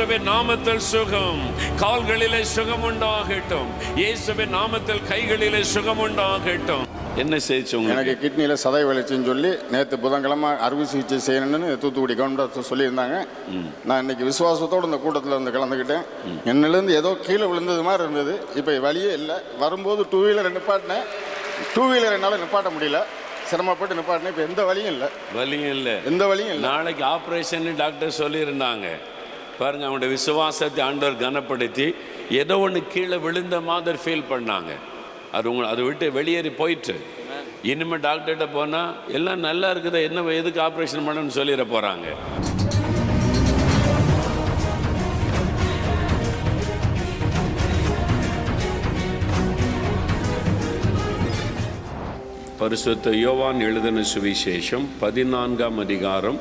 இயேசுவின் நாமத்தில் சுகம். கால்களிலே சுகம் உண்டாகட்டும் இயேசுவின் நாமத்தில் கைகளிலே சுகம் உண்டாகட்டும் என்ன உங்களுக்கு? எனக்கு கிட்னியில் சதை வலிச்சுன்னு சொல்லி நேற்று புதன்கிழமை அறுவை சிகிச்சை செய்யணும்னு தூத்துக்குடி கவுண்டர் சொல்லியிருந்தாங்க. நான் இன்னைக்கு விசுவாசத்தோடு இந்த கூட்டத்தில் வந்து கலந்துக்கிட்டேன். என்னிலேருந்து ஏதோ கீழே விழுந்தது மாதிரி இருந்தது. இப்போ வழியே இல்லை. வரும்போது டூ வீலரை நிப்பாட்டினேன். டூ வீலர் என்னால் நிப்பாட்ட முடியல. சிரமப்பட்டு நிப்பாட்டினேன். இப்போ எந்த வழியும் இல்லை. வலியும் இல்லை. எந்த வழியும் இல்லை. நாளைக்கு ஆப்ரேஷன் டாக்டர் சொல்லியிருந்தாங்க. பாருங்க அவனுடைய விசுவாசத்தை ஆண்டவர் கனப்படுத்தி ஏதோ ஒன்று கீழே விழுந்த மாதிரி ஃபீல் பண்ணாங்க. அது உங்களை அதை விட்டு வெளியேறி போயிட்டு. இனிமேல் டாக்டர்கிட்ட போனால் எல்லாம் நல்லா இருக்குதா என்ன எதுக்கு ஆப்ரேஷன் பண்ணணும்னு சொல்லிட போகிறாங்க பரிசுத்த யோவான் எழுதின சுவிசேஷம் பதினான்காம் அதிகாரம்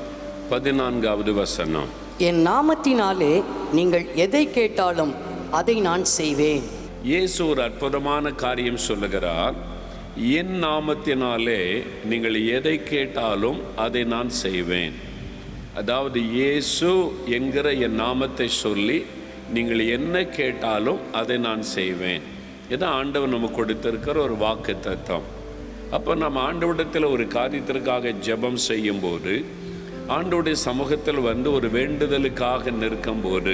பதினான்காவது வசனம். என் நாமத்தினாலே நீங்கள் எதை கேட்டாலும் அதை நான் செய்வேன். இயேசு ஒரு அற்புதமான காரியம் சொல்லுகிறார். என் நாமத்தினாலே நீங்கள் எதை கேட்டாலும் அதை நான் செய்வேன். அதாவது இயேசு என்கிற என் நாமத்தை சொல்லி நீங்கள் என்ன கேட்டாலும் அதை நான் செய்வேன். இதான் ஆண்டவர் நமக்கு கொடுத்திருக்கிற ஒரு வாக்கு தத்துவம் அப்போ நம்ம ஆண்டவிடத்தில் ஒரு காரியத்திற்காக ஜெபம் செய்யும்போது ஆண்டோடைய சமூகத்தில் வந்து ஒரு வேண்டுதலுக்காக நிற்கும்போது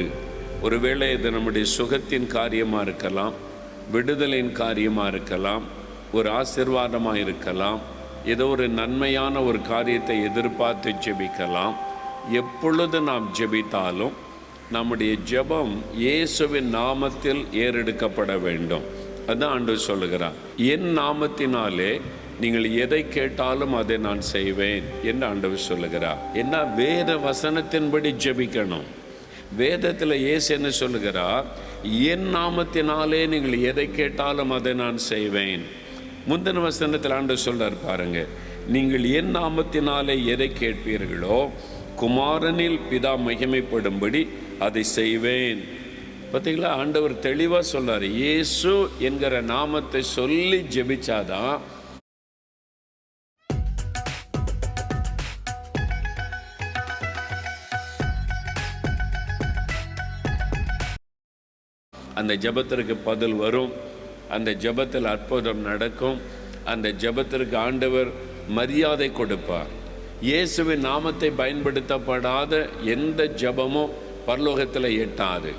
ஒருவேளை இது நம்முடைய சுகத்தின் காரியமாக இருக்கலாம் விடுதலின் காரியமாக இருக்கலாம் ஒரு ஆசிர்வாதமாக இருக்கலாம் ஏதோ ஒரு நன்மையான ஒரு காரியத்தை எதிர்பார்த்து ஜெபிக்கலாம். எப்பொழுது நாம் ஜெபித்தாலும் நம்முடைய ஜெபம் இயேசுவின் நாமத்தில் ஏறெடுக்கப்பட வேண்டும். அதான் ஆண்டு சொல்லுகிறார். என் நாமத்தினாலே நீங்கள் எதை கேட்டாலும் அதை நான் செய்வேன் என்று ஆண்டவர் சொல்லுகிறார். என்ன? வேத வசனத்தின்படி ஜெபிக்கணும். வேதத்தில் ஏசு என்ன சொல்லுகிறார்? என் நாமத்தினாலே நீங்கள் எதை கேட்டாலும் அதை நான் செய்வேன். முந்தின வசனத்தில் ஆண்டு சொல்கிறார் பாருங்க. நீங்கள் என் நாமத்தினாலே எதை கேட்பீர்களோ குமாரனில் பிதா மகிமைப்படும்படி அதை செய்வேன். பார்த்தீங்களா ஆண்டவர் தெளிவாக சொல்கிறார் இயேசு என்கிற நாமத்தை சொல்லி ஜெபிச்சாதான் அந்த ஜெபத்திற்கு பதில் வரும். அந்த ஜெபத்தில் அற்புதம் நடக்கும். அந்த ஜெபத்திற்கு ஆண்டவர் மரியாதை கொடுப்பார். இயேசுவின் நாமத்தை பயன்படுத்தப்படாத எந்த ஜபமும் பரலோகத்தில் எட்டாது.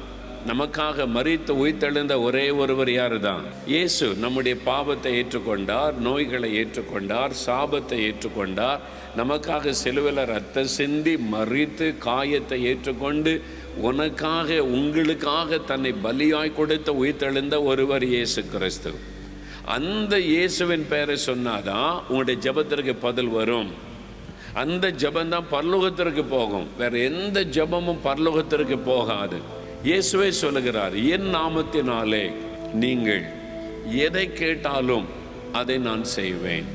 நமக்காக மறித்து உயிர்த்தெழுந்த ஒரே ஒருவர் யாரு தான் இயேசு நம்முடைய பாவத்தை ஏற்றுக்கொண்டார் நோய்களை ஏற்றுக்கொண்டார் சாபத்தை ஏற்றுக்கொண்டார். நமக்காக செலுவில் ரத்தம் சிந்தி மறித்து காயத்தை ஏற்றுக்கொண்டு உனக்காக உங்களுக்காக தன்னை பலியாய் கொடுத்த உயிர்த்தெழுந்த ஒருவர் இயேசு கிறிஸ்து. அந்த இயேசுவின் பெயரை சொன்னாதான் உங்களுடைய ஜெபத்திற்கு பதில் வரும். அந்த ஜெபம்தான் பரலோகத்திற்கு போகும். வேற எந்த ஜெபமும் பரலோகத்திற்கு போகாது. இயேசுவே சொல்லுகிறார் என் நாமத்தினாலே நீங்கள் எதை கேட்டாலும் அதை நான் செய்வேன்.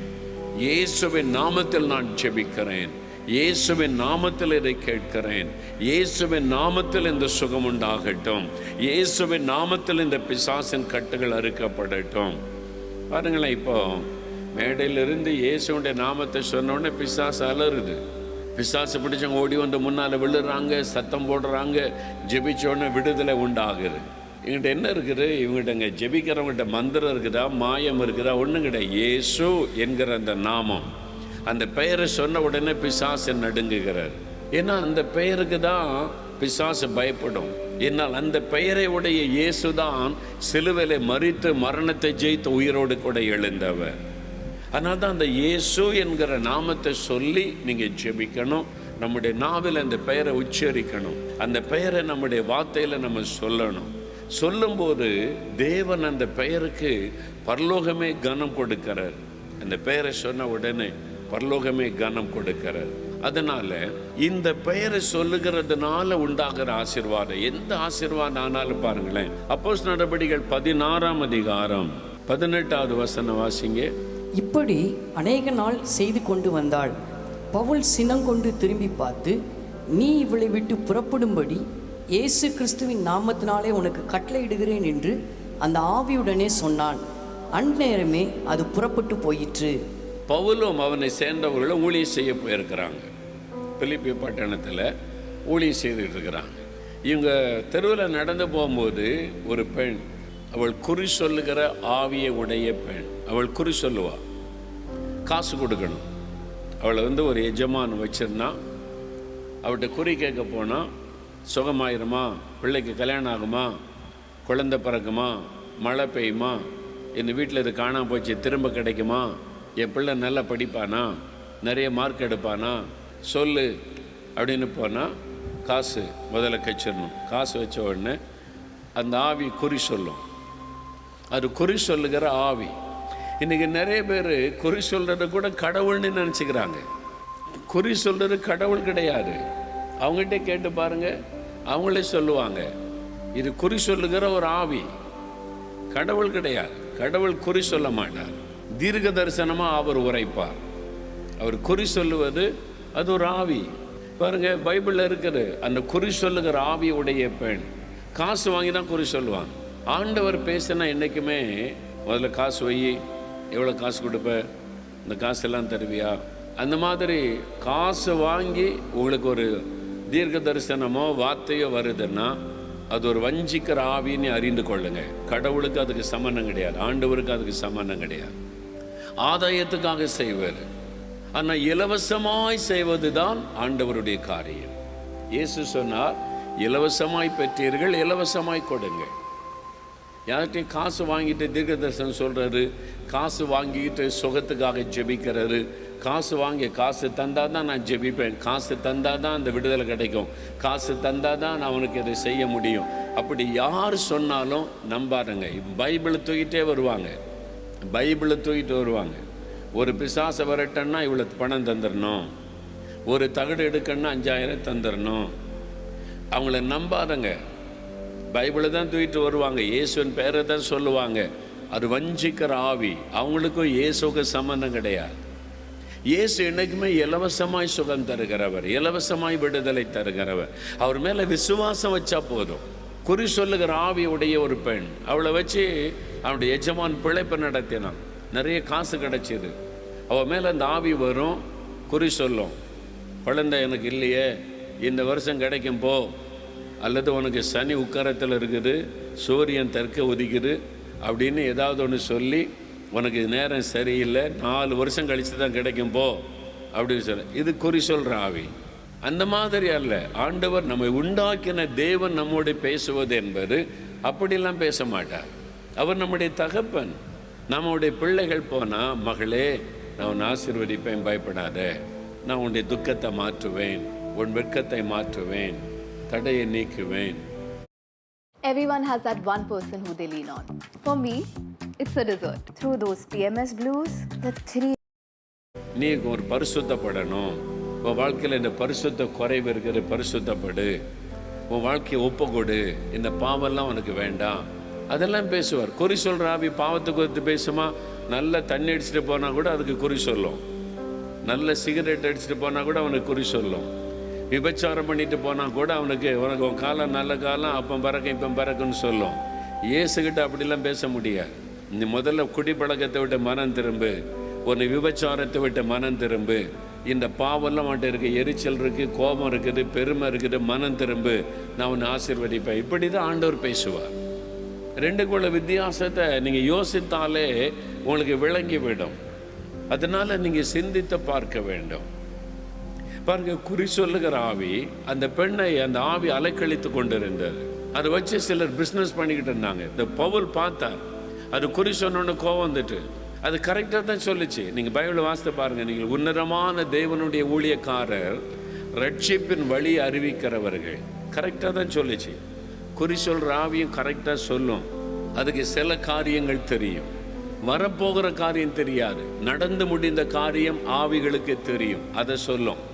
இயேசுவின் நாமத்தில் நான் ஜெபிக்கிறேன். இயேசுவின் நாமத்தில் இதை கேட்கிறேன். இயேசுவின் நாமத்தில் இந்த சுகம் உண்டாகட்டும். இயேசுவின் நாமத்தில் இந்த பிசாசின் கட்டுகள் அறுக்கப்படட்டும். பாருங்களேன் இப்போ மேடையிலிருந்து இயேசுடைய நாமத்தை சொன்னோடனே பிசாசு அலறுது. பிசாசு பிடிச்சவங்க ஓடி வந்து முன்னால் விழுறாங்க சத்தம் போடுறாங்க ஜெபிச்ச உடனே விடுதலை உண்டாகுது. இவங்ககிட்ட என்ன இருக்குது? இவங்ககிட்ட ஜெபிக்கிறவங்ககிட்ட மந்திரம் இருக்குதா? மாயம் இருக்குதா? ஒன்றும் கிடையாது. ஏசு என்கிற அந்த நாமம். அந்த பெயரை சொன்ன உடனே பிசாசு நடுங்குகிறார். ஏன்னா அந்த பெயருக்கு தான் பிசாசு பயப்படும். என்னால் அந்த பெயரை உடைய இயேசு தான் மறித்து மரணத்தை ஜெயித்து உயிரோடு கூட எழுந்தவர். அதனால தான் அந்த இயேசு என்கிற நாமத்தை சொல்லி நீங்கள் ஜெபிக்கணும். நம்முடைய நாவில் அந்த பெயரை உச்சரிக்கணும். அந்த பெயரை நம்முடைய வார்த்தையில் நம்ம சொல்லணும். சொல்லும்போது தேவன் அந்த பெயருக்கு பரலோகமே கனம் கொடுக்கிறார். அந்த பெயரை சொன்ன உடனே பரலோகமே கனம் கொடுக்கிறார். அதனால் இந்த பெயரை சொல்லுகிறதுனால உண்டாகிற ஆசீர்வாதம் எந்த ஆசீர்வாதம் ஆனாலும் பாருங்களேன். அப்போஸ் நடவடிக்கைகள் பதினாறாம் அதிகாரம் பதினெட்டாவது வசன வாசிங்க. இப்படி அநேக நாள் செய்து கொண்டு வந்தாள். பவுல் சினங்கொண்டு திரும்பி பார்த்து நீ இவளை விட்டு புறப்படும்படி இயேசு கிறிஸ்துவின் நாமத்தினாலே உனக்கு கட்டளையிடுகிறேன் என்று அந்த ஆவியுடனே சொன்னான். அந்நேரமே அது புறப்பட்டு போயிற்று. பவுலும் அவனை சேர்ந்தவர்களும் ஊழியம் செய்ய போயிருக்கிறாங்க. பிலிப்பி பட்டணத்தில் ஊழியம் செய்துட்டு இருக்கிறாங்க. இவங்க தெருவில் நடந்து போகும்போது ஒரு பெண் அவள் குறி சொல்லுகிற ஆவியை உடைய பெண். அவள் குறி சொல்லுவா காசு கொடுக்கணும். அவளை வந்து ஒரு எஜமான் வச்சிருந்தா அவள்கிட்ட குறி கேட்க போனால் சுகமாயிருமா? பிள்ளைக்கு கல்யாணம் ஆகுமா? குழந்தை பிறக்குமா? மழை பெய்யுமா? என் வீட்டில் இது காணாமல் போச்சு திரும்ப கிடைக்குமா? என் பிள்ளை நல்லா படிப்பானா? நிறைய மார்க் எடுப்பானா? சொல்லு அப்படின்னு போனால் காசு முதல்ல கச்சிடணும் காசு வச்ச உடனே அந்த ஆவி குறி சொல்லும். அது குறி சொல்லுகிற ஆவி. இன்றைக்கி நிறைய பேர் குறி சொல்கிறத கூட கடவுள்னு நினச்சிக்கிறாங்க. குறி சொல்கிறது கடவுள் கிடையாது. அவங்ககிட்ட கேட்டு பாருங்க அவங்களே சொல்லுவாங்க. இது குறி சொல்லுகிற ஒரு ஆவி. கடவுள் கிடையாது. கடவுள் குறி சொல்ல மாட்டார். தீர்க்க தரிசனமாக அவர் உரைப்பார். அவர் குறி சொல்லுவது அது ஒரு ஆவி. பாருங்கள் பைபிளில் இருக்குது அந்த குறி சொல்லுகிற ஆவியுடைய பெண் காசு வாங்கி தான் குறி சொல்லுவாங்க. ஆண்டவர் பேசினா என்றைக்குமே முதல்ல காசு வை எவ்வளோ காசு கொடுப்ப இந்த காசெல்லாம் தருவியா? அந்த மாதிரி காசு வாங்கி உங்களுக்கு ஒரு தீர்க்க தரிசனமோ வார்த்தையோ வருதுன்னா அது ஒரு வஞ்சிக்கிற ஆவின்னு அறிந்து கொள்ளுங்க. கடவுளுக்கு அதுக்கு சம்மந்தம் கிடையாது ஆண்டவருக்கு அதுக்கு சம்மந்தம் கிடையாது. ஆதாயத்துக்காக செய்வார் ஆனால் இலவசமாய் செய்வது தான் ஆண்டவருடைய காரியம். இயேசு சொன்னார் இலவசமாய் பெற்றீர்கள் இலவசமாய் கொடுங்க. யார்கிட்டையும் காசு வாங்கிட்டு தீர்க்க தரிசனம் சொல்கிறாரு காசு வாங்கிட்டு சுகத்துக்காக ஜெபிக்கிறாரு காசு வாங்கி காசு தந்தால் தான் நான் ஜெபிப்பேன். காசு தந்தால் தான் அந்த விடுதலை கிடைக்கும். காசு தந்தால் தான் நான் அவனுக்கு இதை செய்ய முடியும். அப்படி யார் சொன்னாலும் நம்பாருங்க பைபிளை தூக்கிட்டே வருவாங்க. பைபிளை தூக்கிட்டு வருவாங்க. ஒரு பிசாசை வரட்டன்னா இவ்வளோ பணம் தந்துடணும். ஒரு தகடு எடுக்கணும்னா அஞ்சாயிரம் தந்துடணும். அவங்கள நம்பாதங்க. பைபிளை தான் தூக்கிட்டு வருவாங்க. இயேசுவின் பேரை தான் சொல்லுவாங்க. அது வஞ்சிக்கிற ஆவி. அவங்களுக்கும் இயேசுக்கு சம்மந்தம் கிடையாது. இயேசு என்னைக்குமே இலவசமாய் சுகம் தருகிறவர். இலவசமாய் விடுதலை தருகிறவர். அவர் மேலே விசுவாசம் வச்சா போதும். குறி சொல்லுகிற ஆவியுடைய ஒரு பெண். அவளை வச்சு அவனுடைய எஜமான் பிழைப்பு நடத்தினான். நிறைய காசு கிடைச்சிது. அவள் மேலே அந்த ஆவி வரும். குறி சொல்லும். குழந்தை எனக்கு இல்லையே. இந்த வருஷம் கிடைக்கும் போ. அல்லது உனக்கு சனி உக்கரத்தில் இருக்குது சூரியன் தெற்க உதிக்குது அப்படின்னு ஏதாவது ஒன்று சொல்லி உனக்கு நேரம் சரியில்லை நாலு வருஷம் கழித்து தான் கிடைக்கும் போ அப்படின்னு சொல்ல. இது குறி சொல்கிற ஆவி அந்த மாதிரி அல்ல. ஆண்டவர் நம்மை உண்டாக்கின தேவன் நம்மோடு பேசுவது என்பது அப்படிலாம் பேச மாட்டார். அவர் நம்முடைய தகப்பன். நம்முடைய பிள்ளைகள் போனால் மகளே நான் உன் ஆசீர்வதிப்பேன் பயப்படாத. நான் உன்னுடைய துக்கத்தை மாற்றுவேன் உன் வெட்கத்தை மாற்றுவேன் தடையை நீக்குவேன். Everyone has that one person who they lean on. For me, it's a dessert. Through those PMS blues, the three நீ ஒரு பரிசுத்தப்படணும். உன் வாழ்க்கையில் இந்த பரிசுத்த குறைவு இருக்கிற பரிசுத்தப்படு. உன் வாழ்க்கையை ஒப்பு கொடு இந்த பாவம்லாம் உனக்கு வேண்டாம். அதெல்லாம் பேசுவார். குறி சொல்கிற ஆவி பாவத்தை குறித்து பேசுமா? நல்ல தண்ணி அடிச்சுட்டு போனால் கூட அதுக்கு குறி சொல்லும். நல்ல சிகரெட் அடிச்சுட்டு போனால் கூட அவனுக்கு குறி சொல்லும். விபச்சாரம் பண்ணிட்டு போனால் கூட அவனுக்கு உனக்கு உன் காலம் நல்ல காலம் அப்போ பறக்கும் இப்போ பறக்குன்னு சொல்லும். இயேசுகிட்ட அப்படிலாம் பேச முடியாது. நீ முதல்ல குடிப்பழக்கத்தை விட்டு மனம் திரும்பு. உன்னை விபச்சாரத்தை விட்டு மனம் திரும்பு. இந்த பாவெல்லாம் அவன்கிட்ட இருக்குது எரிச்சல் இருக்குது கோபம் இருக்குது பெருமை இருக்குது மனம் திரும்பு. நான் உன்னை ஆசீர்வதிப்பேன். இப்படி தான் ஆண்டவர் பேசுவார். ரெண்டுக்குள்ள வித்தியாசத்தை நீங்கள் யோசித்தாலே உங்களுக்கு விளங்கி விடும் நீங்கள் சிந்தித்து பார்க்க வேண்டும். பாருங்க குறி சொல்லுகிற ஆவி அந்த பெண்ணை அந்த ஆவி அலைக்கழித்து கொண்டிருந்தது. அதை வச்சு சிலர் பிஸ்னஸ் பண்ணிக்கிட்டு இருந்தாங்க. இந்த பவுல் பார்த்தார். அது குறி சொன்னோன்னு கோவம் வந்துட்டு. அது கரெக்டாக தான் சொல்லுச்சு. நீங்கள் பைபிளை வாசித்து பாருங்கள் நீங்கள் உன்னதமான தேவனுடைய ஊழியக்காரர் ரட்சிப்பின் வழி அறிவிக்கிறவர்கள். கரெக்டாக தான் சொல்லுச்சு. குறி சொல்கிற ஆவியும் கரெக்டாக சொல்லும். அதுக்கு சில காரியங்கள் தெரியும். வரப்போகிற காரியம் தெரியாது. நடந்து முடிந்த காரியம் ஆவிகளுக்கு தெரியும். அதை சொல்லும்.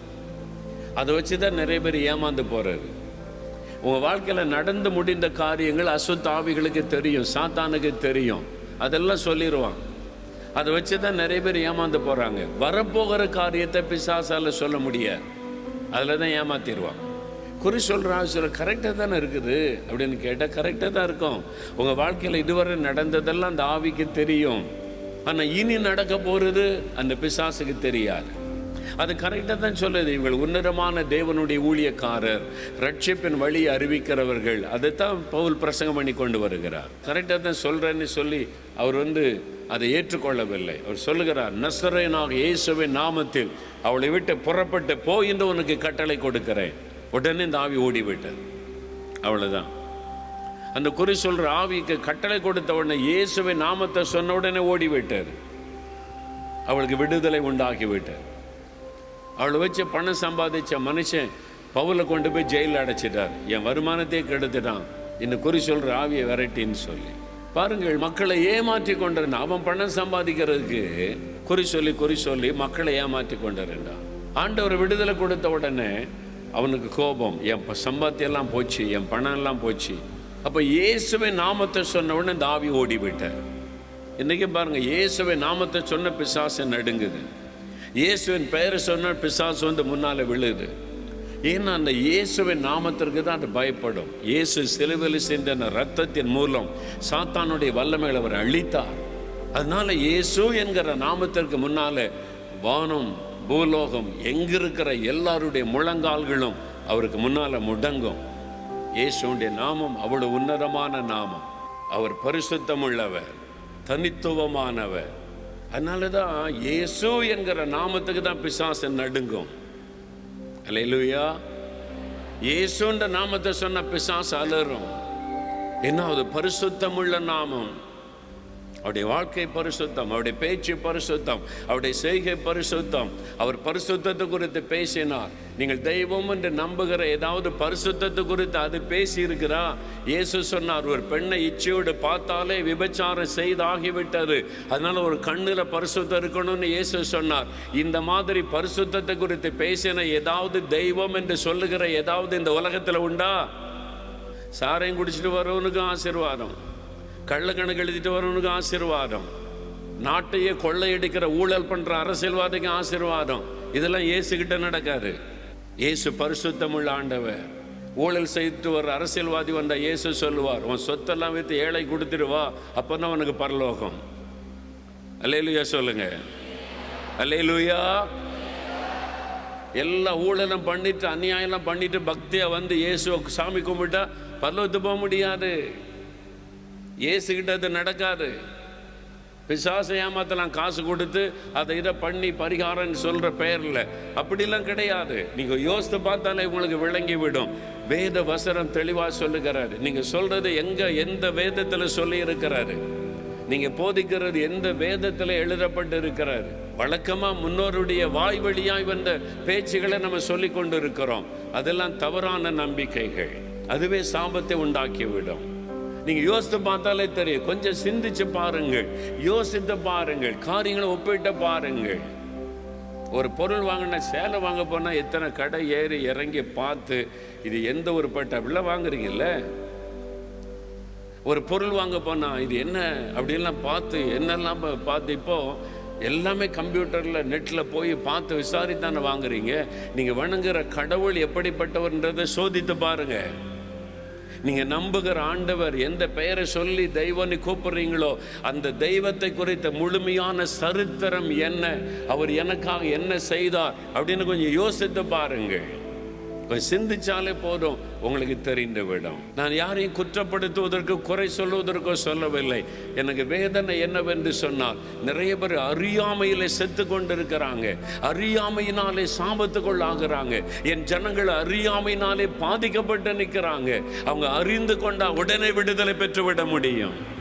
அதை வச்சு தான் நிறைய பேர் ஏமாந்து போகிறாரு உங்கள் வாழ்க்கையில் நடந்து முடிந்த காரியங்கள் அசுத்தாவிகளுக்கு தெரியும் சாத்தானுக்கு தெரியும். அதெல்லாம் சொல்லிடுவான் அதை வச்சு தான் நிறைய பேர் ஏமாந்து போகிறாங்க வரப்போகிற காரியத்தை பிசாசால் சொல்ல முடியாது அதில் தான் ஏமாத்திடுவான். குறி சொல்கிற சொல்ல கரெக்டாக தானே இருக்குது? அப்படின்னு கேட்டால் கரெக்டாக தான் இருக்கும். உங்கள் வாழ்க்கையில் இதுவரை நடந்ததெல்லாம் அந்த ஆவிக்கு தெரியும். ஆனால் இனி நடக்க போகிறது அந்த பிசாசுக்கு தெரியாது. அது கரெக்டாக தான் சொல்லுது. இவங்கள் உன்னதமான தேவனுடைய ஊழியக்காரர் ரட்சிப்பின் வழி அறிவிக்கிறவர்கள். அதைத்தான் பவுல் பிரசங்கம் பண்ணி கொண்டு வருகிறார். கரெக்டாக தான் சொல்கிறேன்னு சொல்லி அவர் வந்து அதை ஏற்றுக்கொள்ளவில்லை. அவர் சொல்லுகிறார் நசரேனாக இயேசுவின் நாமத்தில் அவளை விட்டு புறப்பட்டு போ என்று உனக்கு கட்டளை கொடுக்கிறேன். உடனே இந்த ஆவி ஓடிவிட்டது. அவ்வளோதான் அந்த குறி சொல்கிற ஆவிக்கு கட்டளை கொடுத்த உடனே இயேசுவின் நாமத்தை சொன்ன உடனே ஓடிவிட்டார் அவளுக்கு விடுதலை உண்டாகிவிட்டார் அவளை வச்சு பணம் சம்பாதிச்ச மனுஷன் பவுலை கொண்டு போய் ஜெயிலில் அடைச்சிட்டார். என் வருமானத்தையே கெடுத்துட்டான். என்னை குறி சொல்கிற ஆவியை விரட்டின்னு சொல்லி. பாருங்கள் மக்களை ஏமாற்றி கொண்டிருந்தான். அவன் பணம் சம்பாதிக்கிறதுக்கு குறி சொல்லி குறி சொல்லி மக்களை ஏமாற்றி கொண்டிருந்தான். ஆண்டவர் விடுதலை கொடுத்த உடனே அவனுக்கு கோபம். என் சம்பாத்தியெல்லாம் போச்சு என் பணம் எல்லாம் போச்சு. அப்போ இயேசுவை நாமத்தை சொன்ன உடனே இந்த ஆவி ஓடி இன்றைக்கி பாருங்கள் பாருங்க நாமத்தை சொன்ன பிசாசு நடுங்குது. இயேசுவின் பெயரை சொன்னால் பிசாசு வந்து முன்னால் விழுது. ஏன்னா அந்த இயேசுவின் நாமத்திற்கு தான் அது பயப்படும். இயேசு சிலுவையில் சிந்தின ரத்தத்தின் மூலம் சாத்தானுடைய வல்லமையில் அவர் அழித்தார். அதனால இயேசு என்கிற நாமத்திற்கு முன்னால வானம் பூலோகம் எங்கிருக்கிற எல்லாருடைய முழங்கால்களும் அவருக்கு முன்னால் முடங்கும். இயேசுடைய நாமம் அவ்வளோ உன்னதமான நாமம். அவர் பரிசுத்தமுள்ளவர் தனித்துவமானவர் அதனால தான் இயேசு என்கிற நாமத்துக்கு தான் பிசாசு நடுங்கும். அலையிலுயா இயேசுன்ற நாமத்தை சொன்ன பிசாசு அலறும். என்ன அது பரிசுத்தமுள்ள நாமம். அவருடைய வாழ்க்கை பரிசுத்தம் அவருடைய பேச்சு பரிசுத்தம் அவருடைய செய்கை பரிசுத்தம். அவர் பரிசுத்தத்தை குறித்து பேசினார். நீங்கள் தெய்வம் என்று நம்புகிற ஏதாவது பரிசுத்தத்தை குறித்து அது பேசி இருக்கிறா இயேசு சொன்னார் ஒரு பெண்ணை இச்சையோடு பார்த்தாலே விபச்சாரம் செய்தாகிவிட்டது. அதனால ஒரு கண்ணில் பரிசுத்தம் இருக்கணும்னு இயேசு சொன்னார். இந்த மாதிரி பரிசுத்தத்தை குறித்து பேசின ஏதாவது தெய்வம் என்று சொல்லுகிற ஏதாவது இந்த உலகத்தில் உண்டா? சாரையும் குடிச்சிட்டு வரவனுக்கும் ஆசீர்வாதம். கள்ளக்கணக்கு எழுதிட்டு வரவனுக்கு ஆசீர்வாதம். நாட்டையே கொள்ளையடிக்கிற ஊழல் பண்ற அரசியல்வாதிக்கு ஆசீர்வாதம். இதெல்லாம் இயேசுகிட்ட நடக்காது. இயேசு பரிசுத்தமுள்ள ஆண்டவர். ஊழல் செய்துட்டு வர அரசியல்வாதி வந்தால் இயேசு சொல்லுவார் உன் சொத்தெல்லாம் வைத்து ஏழை கொடுத்துட்டு அப்போ தான் உனக்கு பரலோகம். அல்லேலுயா சொல்லுங்க. அல்லேலுயா. எல்லா ஊழலும் பண்ணிட்டு அநியாயம்லாம் பண்ணிட்டு பக்தியாக வந்து இயேசுவை சாமி கும்பிட்டா பரலோகத்து போக முடியாது. ஏசுகிட்ட அது நடக்காது. பிசாசை ஏமாத்தலாம் காசு கொடுத்து அதை இதை பண்ணி பரிகாரம்னு சொல்கிற பெயரில் அப்படிலாம் கிடையாது. நீங்கள் யோசித்து பார்த்தாலே உங்களுக்கு விளங்கி விடும் வேத வசனம் தெளிவாக சொல்லுகிறாரு. நீங்கள் சொல்கிறது எங்கே எந்த வேதத்தில் சொல்லி இருக்கிறாரு நீங்கள் போதிக்கிறது எந்த வேதத்தில் எழுதப்பட்டு இருக்கிறாரு வழக்கமாக முன்னோருடைய வாய் வழியாய் வந்த பேச்சுகளை நம்ம சொல்லி கொண்டு இருக்கிறோம் அதெல்லாம் தவறான நம்பிக்கைகள். அதுவே சாபத்தை உண்டாக்கிவிடும். நீங்க யோசித்து பார்த்தாலே தெரியும். கொஞ்சம் சிந்திச்சு பாருங்கள். யோசித்து பாருங்கள். காரியங்களை ஒப்பிட்டு பாருங்கள். ஒரு பொருள் வாங்கின சேலை வாங்க போனா எத்தனை கடை ஏறி இறங்கி பார்த்து இது எந்த ஒரு பட்ட அப்படிலாம் வாங்குறீங்கல்ல? ஒரு பொருள் வாங்க போனா இது என்ன அப்படின்லாம் பார்த்து என்னெல்லாம் பார்த்து இப்போ எல்லாமே கம்ப்யூட்டரில் நெட்டில் போய் பார்த்து விசாரித்தானே வாங்குறீங்க. நீங்கள் வணங்குற கடவுள் எப்படிப்பட்டவர்ன்றதை சோதித்து பாருங்க. நீங்கள் நம்புகிற ஆண்டவர் எந்த பெயரை சொல்லி தெய்வம்னு கூப்பிடுறீங்களோ அந்த தெய்வத்தை குறித்த முழுமையான சரித்திரம் என்ன அவர் எனக்காக என்ன செய்தார் அப்படின்னு கொஞ்சம் யோசித்து பாருங்கள். கொஞ்சம் சிந்திச்சாலே போதும். உங்களுக்கு தெரிந்து விடும். நான் யாரையும் குற்றப்படுத்துவதற்கு குறை சொல்லுவதற்கோ சொல்லவில்லை. எனக்கு வேதனை என்னவென்று சொன்னால் நிறைய பேர் அறியாமையிலே செத்து கொண்டிருக்கிறாங்க அறியாமையினாலே சாபத்துக்குள் ஆகுறாங்க என் ஜனங்கள் அறியாமையினாலே பாதிக்கப்பட்டு நிற்கிறாங்க. அவங்க அறிந்து கொண்டா உடனே விடுதலை பெற்று விட முடியும்.